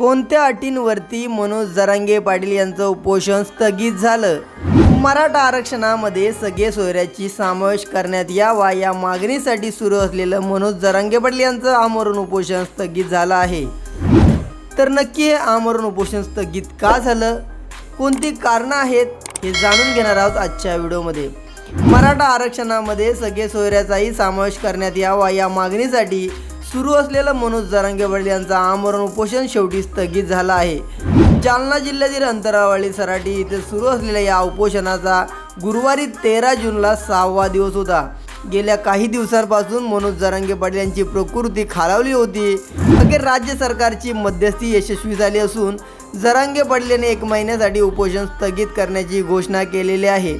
कोणत्या अटींवरती मनोज जरांगे पाटील यांचं उपोषण स्थगित झालं? मराठा आरक्षणामध्ये सगळे सोयऱ्याची समावेश करण्यात यावा या मागणीसाठी सुरू असलेलं मनोज जरांगे पाटील यांचं आमरण उपोषण स्थगित झालं आहे. तर नक्की हे आमरण उपोषण स्थगित का झालं? कोणती कारणं आहेत? हे जाणून घेणार आहोत आजच्या व्हिडिओमध्ये. मराठा आरक्षणामध्ये सगळे सोयऱ्याचाही समावेश करण्यात यावा या मागणीसाठी सुरू असलेलं मनोज जरांगे यांचा आमरण उपोषण शेवटी स्थगित झालं आहे. जालना जिल्ह्यातील अंतरावाळी सराटी इथे सुरू असलेल्या या उपोषणाचा गुरुवारी तेरा जूनला सहावा दिवस होता. गेल्या काही दिवसांपासून मनोज जरांगे पाटील यांची प्रकृती खालावली होती. अखेर राज्य सरकारची मध्यस्थी यशस्वी झाली असून जरांगे पाटील यांनी एक महिन्यासाठी उपोषण स्थगित करण्याची घोषणा केलेली आहे.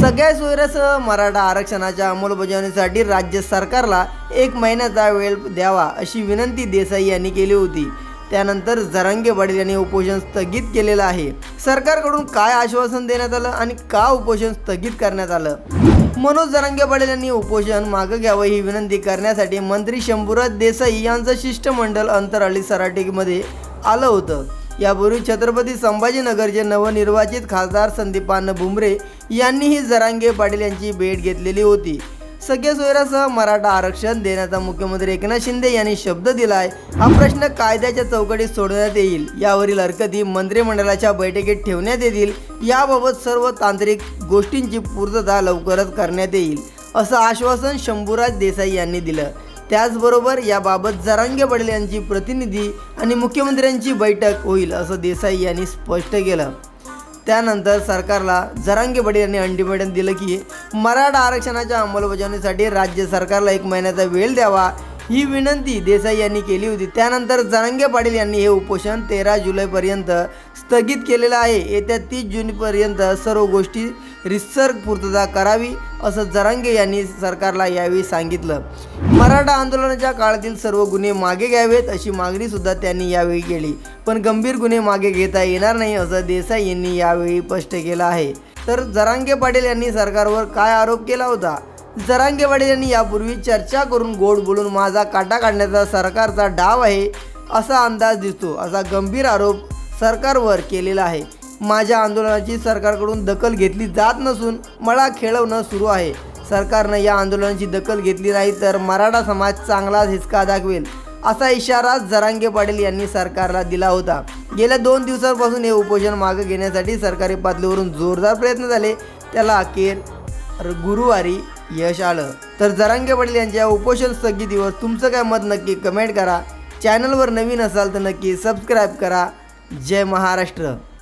सगळ्या सोयऱ्यासह मराठा आरक्षणाच्या अंमलबजावणीसाठी राज्य सरकारला एक महिन्याचा वेळ द्यावा अशी विनंती देसाई यांनी केली होती. त्यानंतर जरांगे पाटील यांनी उपोषण स्थगित केलेलं आहे. सरकारकडून काय आश्वासन देण्यात आलं आणि का उपोषण स्थगित करण्यात आलं? मनोज जरांगे पाटील यांनी उपोषण मागं घ्यावं ही विनंती करण्यासाठी मंत्री शंभूराज देसाई यांचं शिष्टमंडळ अंतराळी सराटीमध्ये आलं होतं. यापूर्वी छत्रपती संभाजीनगरचे नवनिर्वाचित खासदार संदीपान भुमरे यांनीही जरांगे पाटील यांची भेट घेतलेली होती. सगळे सोयऱ्यासह मराठा आरक्षण देण्याचा मुख्यमंत्री एकनाथ शिंदे यांनी शब्द दिलाय. हा प्रश्न कायद्याच्या चौकटीत सोडवण्यात येईल. यावरील हरकती मंत्रिमंडळाच्या बैठकीत ठेवण्यात येतील. याबाबत सर्व तांत्रिक गोष्टींची पूर्तता लवकरच करण्यात येईल असं आश्वासन शंभूराज देसाई यांनी दिलं. त्याचबरोबर याबाबत जरांगे पडेल यांची प्रतिनिधी आणि मुख्यमंत्र्यांची बैठक होईल असं देसाई यांनी स्पष्ट केलं. त्यानंतर सरकारला जरांगे पडेल यांनी अल्टिमेटम दिलं की मराठा आरक्षणाच्या अंमलबजावणीसाठी राज्य सरकारला एक महिन्याचा वेळ द्यावा ही विनंती देसाई यांनी केली होती. त्यानंतर जरांगे पाटील यांनी हे उपोषण तेरा जुलैपर्यंत स्थगित केलेलं आहे. येत्या तीस जूनपर्यंत सर्व गोष्टी रिसर पूर्तता करावी असं जरांगे यांनी सरकारला यावेळी सांगितलं. मराठा आंदोलनाच्या काळातील सर्व गुन्हे मागे घ्यावेत अशी मागणीसुद्धा त्यांनी यावेळी केली. पण गंभीर गुन्हे मागे घेता येणार नाही असं देसाई यांनी यावेळी स्पष्ट केलं आहे. तर जरांगे पाटील यांनी सरकारवर काय आरोप केला होता? जरांगे पाटील यांनी यापूर्वी चर्चा करून गोड बोलून माझा काटा काढण्याचा सरकारचा डाव आहे असा अंदाज दिसतो असा गंभीर आरोप सरकारवर केलेला आहे. माझ्या आंदोलनाची सरकारकडून दखल घेतली जात नसून मला खेळवणं सुरू आहे. सरकारनं या आंदोलनाची दखल घेतली नाही तर मराठा समाज चांगलाच हिसका दाखवेल. असा इशारा जरांगे पाटील यांनी सरकारला दिला होता. गेल्या दोन दिवसांपासून हे उपोषण मागे घेण्यासाठी सरकारी पातळीवरून जोरदार प्रयत्न झाले. त्याला अखेर गुरुवारी यश आलं. तर जरांगे पाटील यांच्या उपोषण स्थगितीवर तुमचं काय मत नक्की कमेंट करा. चॅनलवर नवीन असाल तर नक्की सबस्क्राईब करा. जय महाराष्ट्र.